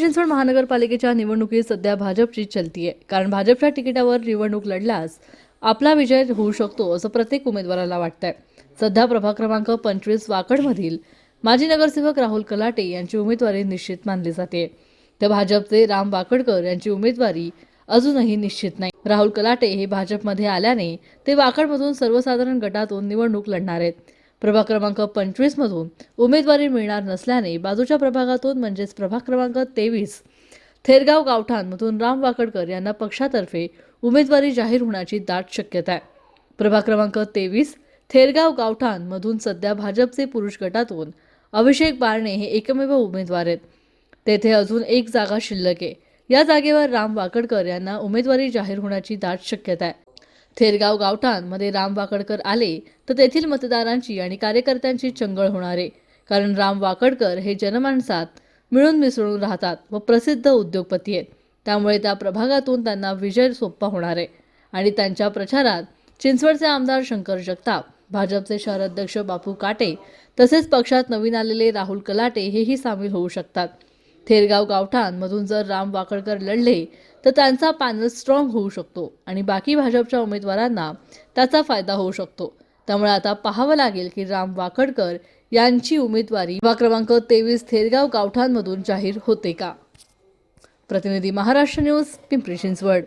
चिंचवड महानगरपालिकेच्या निवडणुकीत सध्या भाजपची चलती आहे. कारण भाजपच्या तिकिटावर निवडणूक लढल्यास आपला विजय होऊ शकतो असं प्रत्येक उमेदवाराला वाटतंय. सध्या प्रभाग क्रमांक पंचवीस वाकडमधील माजी नगरसेवक राहुल कलाटे यांची उमेदवारी निश्चित मानली जाते. तर भाजपचे राम वाकडकर यांची उमेदवारी अजूनही निश्चित नाही. राहुल कलाटे हे भाजपमध्ये आल्याने ते वाकडमधून सर्वसाधारण गटातून निवडणूक लढणार आहेत. प्रभाग क्रमांक पंचवीसमधून उमेदवारी मिळणार नसल्याने बाजूच्या प्रभागातून म्हणजेच प्रभाग क्रमांक तेवीस थेरगाव गावठाणमधून राम वाकडकर यांना पक्षातर्फे उमेदवारी जाहीर होण्याची दाट शक्यता आहे. प्रभाग क्रमांक तेवीस थेरगाव गावठाणमधून सध्या भाजपचे पुरुष गटातून अभिषेक बारणे हे एकमेव उमेदवार आहेत. तेथे अजून एक जागा शिल्लक आहे. या जागेवर राम वाकडकर यांना उमेदवारी जाहीर होण्याची दाट शक्यता आहे. थेरगाव गावठाणमध्ये राम वाकडकर आले तर तेथील मतदारांची आणि कार्यकर्त्यांची चंगळ होणार. आहे कारण राम वाकडकर हे जनमानसात मिळून मिसळून राहतात व प्रसिद्ध उद्योगपती आहेत. त्यामुळे त्या प्रभागातून त्यांना विजय सोपा होणार. आहे आणि त्यांच्या प्रचारात चिंचवडचे आमदार शंकर जगताप भाजपचे शहर अध्यक्ष बापू काटे तसेच पक्षात नवीन आलेले राहुल कलाटे हेही सामील होऊ शकतात. थेरगाव गावठाणमधून जर राम वाकडकर लढले तर त्यांचा पॅनल स्ट्रॉंग होऊ शकतो आणि बाकी भाजपच्या उमेदवारांना त्याचा फायदा होऊ शकतो. त्यामुळे आता पाहावं लागेल की राम वाकडकर यांची उमेदवारी वा क्रमांक तेवीस थेरगाव गावठाणमधून जाहीर होते का? प्रतिनिधी महाराष्ट्र न्यूज पिंपरी चिंचवड.